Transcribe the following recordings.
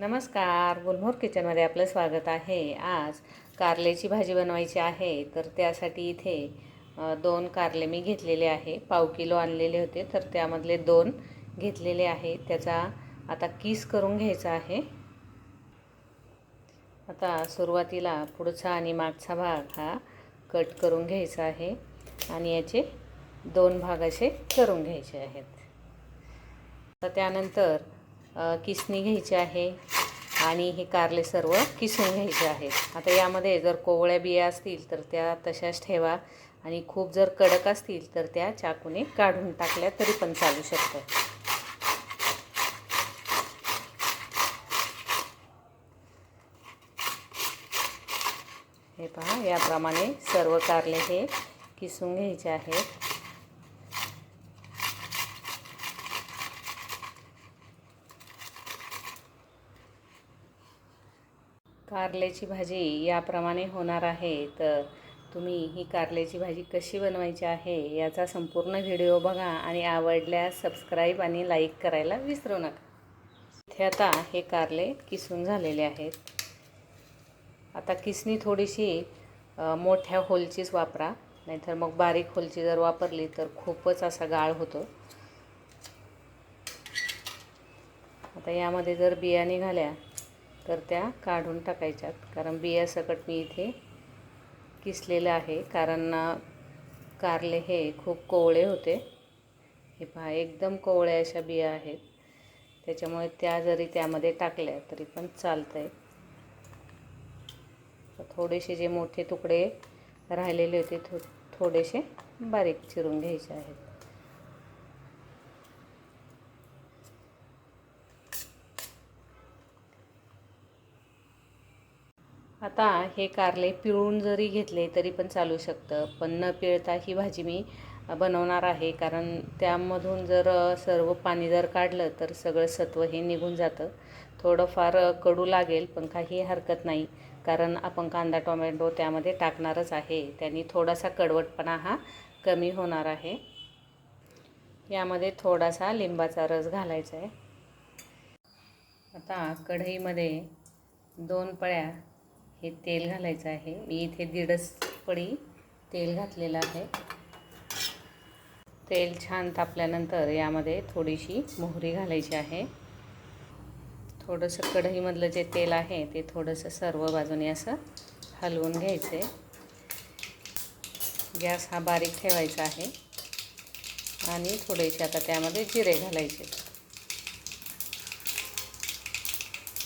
नमस्कार गुलमोर किचनमध्ये आपलं स्वागत आहे. आज कारल्याची भाजी बनवायची आहे तर त्यासाठी इथे दोन कारले मी घेतलेले आहे. पाव किलो आणलेले होते तर त्यामधले दोन घेतलेले आहे. त्याचा आता किस करून घ्यायचा आहे. आता सुरुवातीला पुढचा आणि मागचा भाग हा कट करून घ्यायचा आहे आणि याचे दोन भाग असे करून घ्यायचे आहेत. तर त्यानंतर किसणी घ्यायची आहे आणि हे कारले सर्व किसून घ्यायचे आहेत. आता यामध्ये जर कोवळ्या बिया असतील तर त्या तशाच ठेवा आणि खूप जर कडक असतील तर त्या चाकूने काढून टाकल्या तरी पण चालू शकतं. हे पहा याप्रमाणे सर्व कारले हे किसून घ्यायचे आहेत. कारल्याची भाजी याप्रमाणे होणार आहे. तर तुम्ही ही कारल्याची भाजी कशी बनवायची आहे याचा संपूर्ण व्हिडिओ बघा आणि आवडल्यास सबस्क्राईब आणि लाईक करायला विसरू नका. इथे आता हे कारले किसून झालेले आहेत. आता किसणी थोडीशी मोठ्या होलचीच वापरा. नाहीतर मग बारीक होलची जर वापरली तर खूपच असा गाळ होतो. आता यामध्ये जर बिया निघाल्या तर त्या काढून टाकायच्यात. कारण बिया सकट मी इथे किसलेलं आहे. कारण कारले हे खूप कोवळे होते. हे पहा एकदम कोवळ्या अशा बिया आहेत. त्याच्यामुळे त्या जरी त्यामध्ये टाकल्या तरी पण चालतं आहे थोडेसे जे मोठे तुकडे राहिलेले होते थो थोडेसे बारीक चिरून घ्यायचे आहेत. आता हे कारले पिळून जरी घेतले तरी पण चालू शकतं. पण न पिळता ही भाजी मी बनवणार आहे. कारण त्यामधून जर सर्व पाणी जर काढलं तर सगळं सत्व हे निघून जातं. थोडंफार कडू लागेल पण काही हरकत नाही. कारण आपण कांदा टोमॅटो त्यामध्ये टाकणारच आहे. त्यांनी थोडासा कडवटपणा हा कमी होणार आहे. यामध्ये थोडासा लिंबाचा रस घालायचा आहे. आता कढईमध्ये दोन पळ्या हे तेल घालायचं आहे. मी इथे दीडच पडी तेल घातलेलं आहे. तेल छान तापल्यानंतर यामध्ये थोडीशी मोहरी घालायची आहे. थोडंसं कढईमधलं जे तेल आहे ते थोडंसं सर्व बाजूने असं हलवून घ्यायचं. आहे गॅस हा बारीक ठेवायचा आहे. आणि थोडेसे आता त्यामध्ये जिरे घालायचे.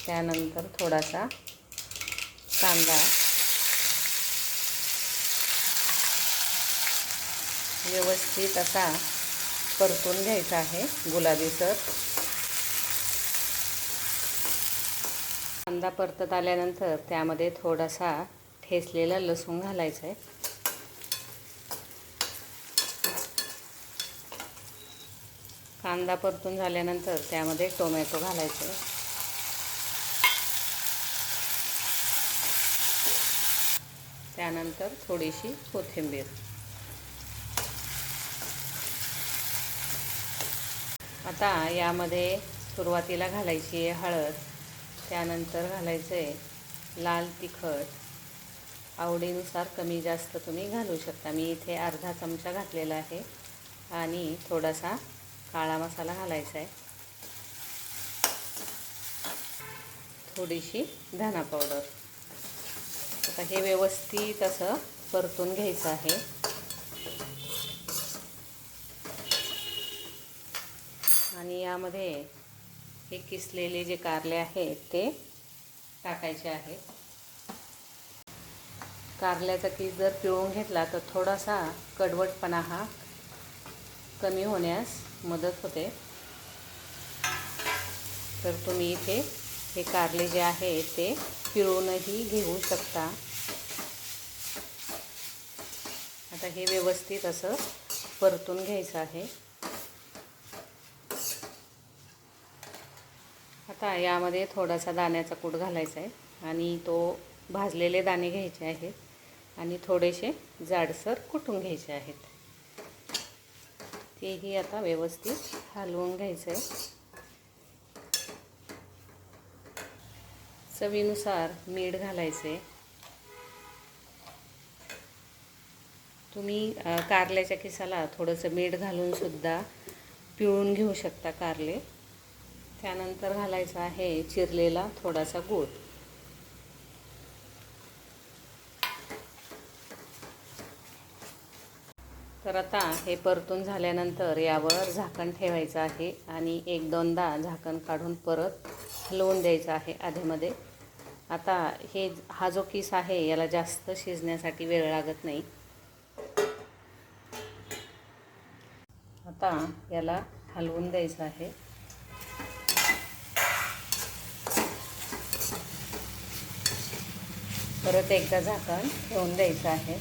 त्यानंतर थोडासा कांदा. व्यवस्थित असा परतून घ्यायचा आहे गुलाबीसर कांदा परतत आल्यानंतर त्यामध्ये थोडासा ठेसलेला लसूण घालायचा आहे कांदा परतून झाल्यानंतर त्यामध्ये टोमॅटो घालायचं. आहे त्यानंतर थोडीशी कोथिंबीर. आता यामध्ये सुरुवातीला घालायची आहे हळद त्यानंतर घालायचं आहे लाल तिखट. आवडीनुसार कमी जास्त तुम्ही घालू शकता. मी इथे अर्धा चमचा घातलेला आहे आणि थोडासा काळा मसाला घालायचा आहे. थोडीशी धना पावडर. आता हे व्यवस्थित असं परतून घ्यायचं आहे. आणि यामध्ये हे किसलेले जे कारले आहेत ते टाकायचे आहेत. कारल्याचा किस जर पिळून घेतला तर थोडासा कडवटपणा हा कमी होण्यास मदत होते. तर तुम्ही इथे हे कारले जे आहे ते पिळूनही घेऊ शकता. आता हे व्यवस्थित असं परतून घ्यायचं आहे. आता यामध्ये थोडासा दाण्याचा कूट घालायचा आहे आणि तो भाजलेले दाणे घ्यायचे आहेत आणि थोडेसे जाडसर कुटून घ्यायचे आहेत. तेही आता व्यवस्थित हलवून घ्यायचं आहे चवीनुसार मीठ घालायचे. तुम्ही कारल्याच्या किसाला थोडंसं मीठ घालूनसुद्धा पिळून घेऊ शकता कारले. त्यानंतर घालायचा आहे चिरलेला थोडासा गूळ. तर आता हे परतून झाल्यानंतर यावर झाकण ठेवायचं आहे आणि एक दोनदा झाकण काढून परत हलवून द्यायचं आहे आधीमध्ये. आता हे हा जो किस आहे याला जास्त शिजण्यासाठी वेळ लागत नाही. आता याला हलवून द्यायचं आहे. परत एकदा झाकण ठेवून द्यायचं आहे.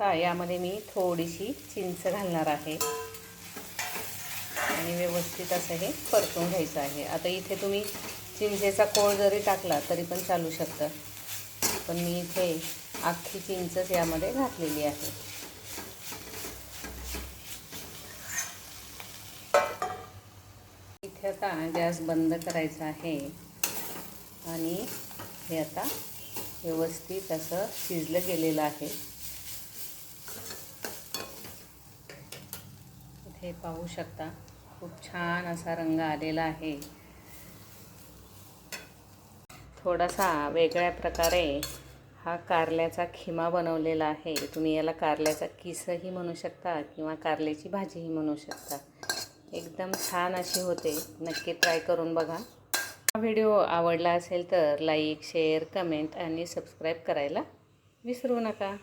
आता यामध्ये मी थोडीशी चिंच घालणार आहे. आणि व्यवस्थित असं हे परतून घ्यायचं आहे. आता इथे तुम्ही चिंचेचा कोळ जरी टाकला तरी पण चालू शकतं. पण मी इथे अख्खी चिंचच यामध्ये घातलेली आहे. इथे आता गॅस बंद करायचा आहे. आणि हे आता व्यवस्थित असं शिजलं गेलेलं आहे. इथे पाहू शकता. खूप छान असा रंग आलेला आहे. थोडासा वेगळ्या प्रकारे हा कारल्याचा खिमा बनवलेला आहे. तुम्ही याला कारल्याचा किसही म्हणू शकता किंवा कारल्याची भाजीही म्हणू शकता. एकदम छान अशी होते. नक्की ट्राय करून बघा. हा व्हिडिओ आवडला असेल तर लाईक शेअर कमेंट आणि सबस्क्राईब करायला विसरू नका.